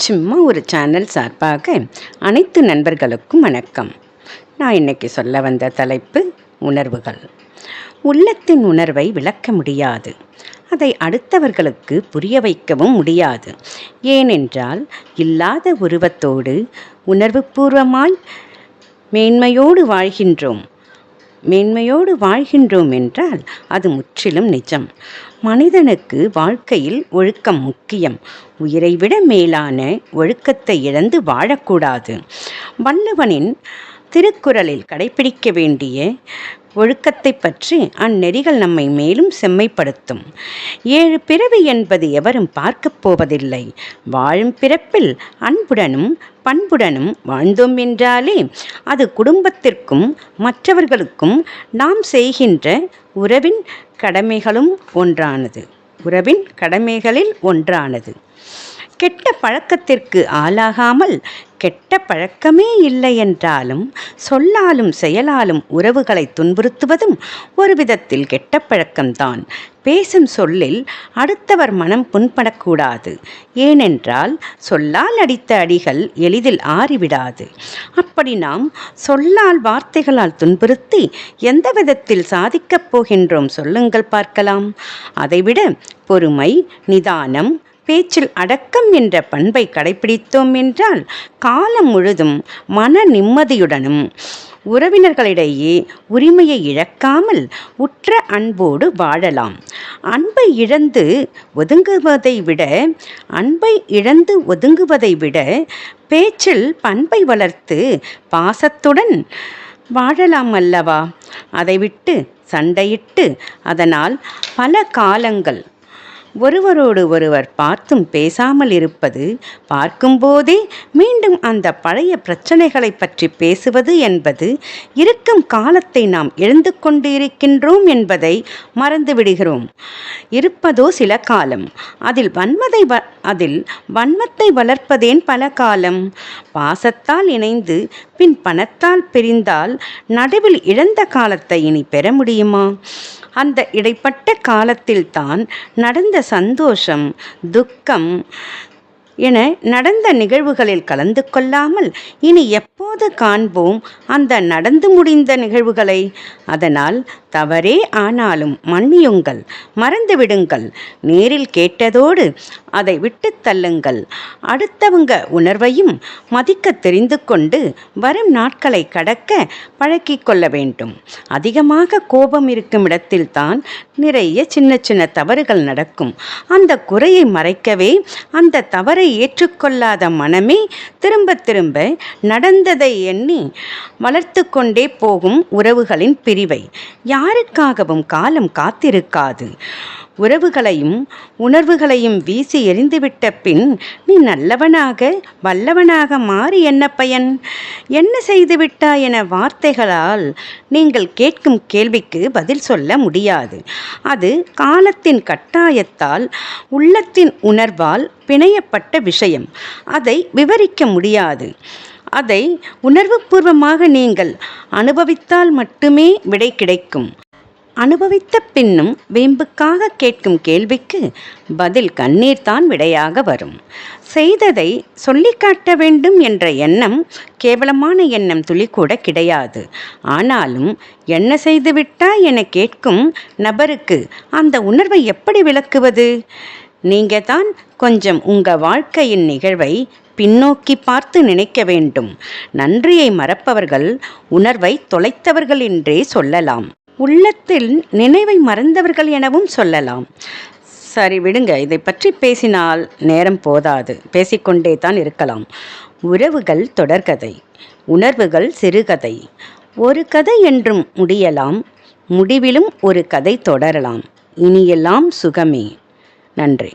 சும்மா ஒரு சேனல் சார்பாக அனைத்து நண்பர்களுக்கும் வணக்கம். நான் இன்னைக்கு சொல்ல வந்த தலைப்பு உணர்வுகள். உள்ளத்தின் உணர்வை விளக்க முடியாது. அதை அடுத்தவர்களுக்கு புரிய வைக்கவும் முடியாது. ஏனென்றால் இல்லாத உருவத்தோடு உணர்வுபூர்வமாய் மேன்மையோடு வாழ்கின்றோம். மேன்மையோடு வாழ்கின்றோம் என்றால் அது முற்றிலும் நிஜம். மனிதனுக்கு வாழ்க்கையில் ஒழுக்கம் முக்கியம். உயிரை விட மேலான ஒழுக்கத்தை இழந்து வாழக்கூடாது. வல்லவனின் திருக்குறளில் கடைபிடிக்க வேண்டிய ஒழுக்கத்தை பற்றி அந்நெறிகள் நம்மை மேலும் செம்மைப்படுத்தும். ஏழு பிறவி என்பது எவரும் பார்க்கப் போவதில்லை. வாழும் பிறப்பில் அன்புடனும் பண்புடனும் வாழ்ந்தோம் என்றாலே அது குடும்பத்திற்கும் மற்றவர்களுக்கும் நாம் செய்கின்ற உறவின் கடமைகளும் ஒன்றானது. உறவின் கடமைகளில் ஒன்றானது. கெட்ட பழக்கத்திற்கு ஆளாகாமல் கெட்ட பழக்கமே இல்லை என்றாலும் சொல்லாலும் செயலாலும் உறவுகளை துன்புறுத்துவதும் ஒரு விதத்தில் கெட்ட பழக்கம்தான். பேசும் சொல்லில் அடுத்தவர் மனம் புண்படக்கூடாது. ஏனென்றால் சொல்லால் அடித்த அடிகள் எளிதில் ஆறிவிடாது. அப்படி நாம் சொல்லால் வார்த்தைகளால் துன்புறுத்தி எந்த விதத்தில் சாதிக்கப் போகின்றோம் சொல்லுங்கள் பார்க்கலாம். அதைவிட பொறுமை நிதானம் பேச்சில் அடக்கம் என்ற பண்பை கடைபிடித்தோம் என்றால் காலம் முழுதும் மன நிம்மதியுடனும் உறவினர்களிடையே உரிமையை இழக்காமல் உற்ற அன்போடு வாழலாம். அன்பை இழந்து ஒதுங்குவதை விட அன்பை இழந்து ஒதுங்குவதை விட பேச்சில் பண்பை வளர்த்து பாசத்துடன் வாழலாம் அல்லவா? அதை விட்டு சண்டையிட்டு அதனால் பல காலங்கள் ஒருவரோடு ஒருவர் பார்த்தும் பேசாமல் இருப்பது பார்க்கும்போதே மீண்டும் அந்த பழைய பிரச்சனைகளை பற்றி பேசுவது என்பது இருக்கும் காலத்தை நாம் எழுந்து கொண்டு இருக்கின்றோம் என்பதை மறந்துவிடுகிறோம் இருப்பதோ சில காலம் அதில் வன்மதை வ அதில் வன்மத்தை வளர்ப்பதேன் பல காலம். பாசத்தால் இணைந்து பின் பணத்தால் பிரிந்தால் நடுவில் இழந்த காலத்தை இனி பெற முடியுமா? அந்த இடைப்பட்ட காலத்தில்தான் நடந்த சந்தோஷம் துக்கம் என நடந்த நிகழ்வுகளில் கலந்து கொள்ளாமல் இனி எப்போது காண்போம் அந்த நடந்து முடிந்த நிகழ்வுகளை? அதனால் தவறே ஆனாலும் மன்னியுங்கள் மறந்துவிடுங்கள். நேரில் கேட்டதோடு அதை விட்டு தள்ளுங்கள். அடுத்தவங்க உணர்வையும் மதிக்க தெரிந்து கொண்டு வரும் நாட்களை கடக்க பழக்கி கொள்ள வேண்டும். அதிகமாக கோபம் இருக்கும் இடத்தில்தான் நிறைய சின்ன சின்ன தவறுகள் நடக்கும். அந்த குறையை மறைக்கவே அந்த தவறை ஏற்றுக்கொள்ளாத மனமே திரும்ப திரும்ப நடந்ததை எண்ணி வளர்த்து கொண்டே போகும் உறவுகளின் பிரிவை. யாருக்காகவும் காலம் காத்திருக்காது. உறவுகளையும் உணர்வுகளையும் வீசி எறிந்துவிட்ட பின் நீ நல்லவனாக வல்லவனாக மாறி என்ன பயன்? என்ன செய்துவிட்டா என வார்த்தைகளால் நீங்கள் கேட்கும் கேள்விக்கு பதில் சொல்ல முடியாது. அது காலத்தின் கட்டாயத்தால் உள்ளத்தின் உணர்வால் பிணையப்பட்ட விஷயம். அதை விவரிக்க முடியாது. அதை உணர்வுபூர்வமாக நீங்கள் அனுபவித்தால் மட்டுமே விடை கிடைக்கும். அனுபவித்த பின்னும் வேம்புக்காக கேட்கும் கேள்விக்கு பதில் கண்ணீர்தான் விடையாக வரும். செய்ததை சொல்லி காட்ட வேண்டும் என்ற எண்ணம் கேவலமான எண்ணம் துளி கூட கிடையாது. ஆனாலும் என்ன செய்துவிட்டா என கேட்கும் நபருக்கு அந்த உணர்வை எப்படி விளக்குவது? நீங்கள் தான் கொஞ்சம் உங்கள் வாழ்க்கையின் நிகழ்வை பின்னோக்கி பார்த்து நினைக்க வேண்டும். நன்றியை மறப்பவர்கள் உணர்வை தொலைத்தவர்கள் என்றே சொல்லலாம். உள்ளத்தில் நினைவை மறந்தவர்கள் எனவும் சொல்லலாம். சரி விடுங்க. இதை பற்றி பேசினால் நேரம் போதாது. பேசிக்கொண்டே தான் இருக்கலாம். உறவுகள் தொடர்கதை உணர்வுகள் சிறுகதை. ஒரு கதை என்றும் முடியலாம். முடிவிலும் ஒரு கதை தொடரலாம். இனியெல்லாம் சுகமே. நன்றி.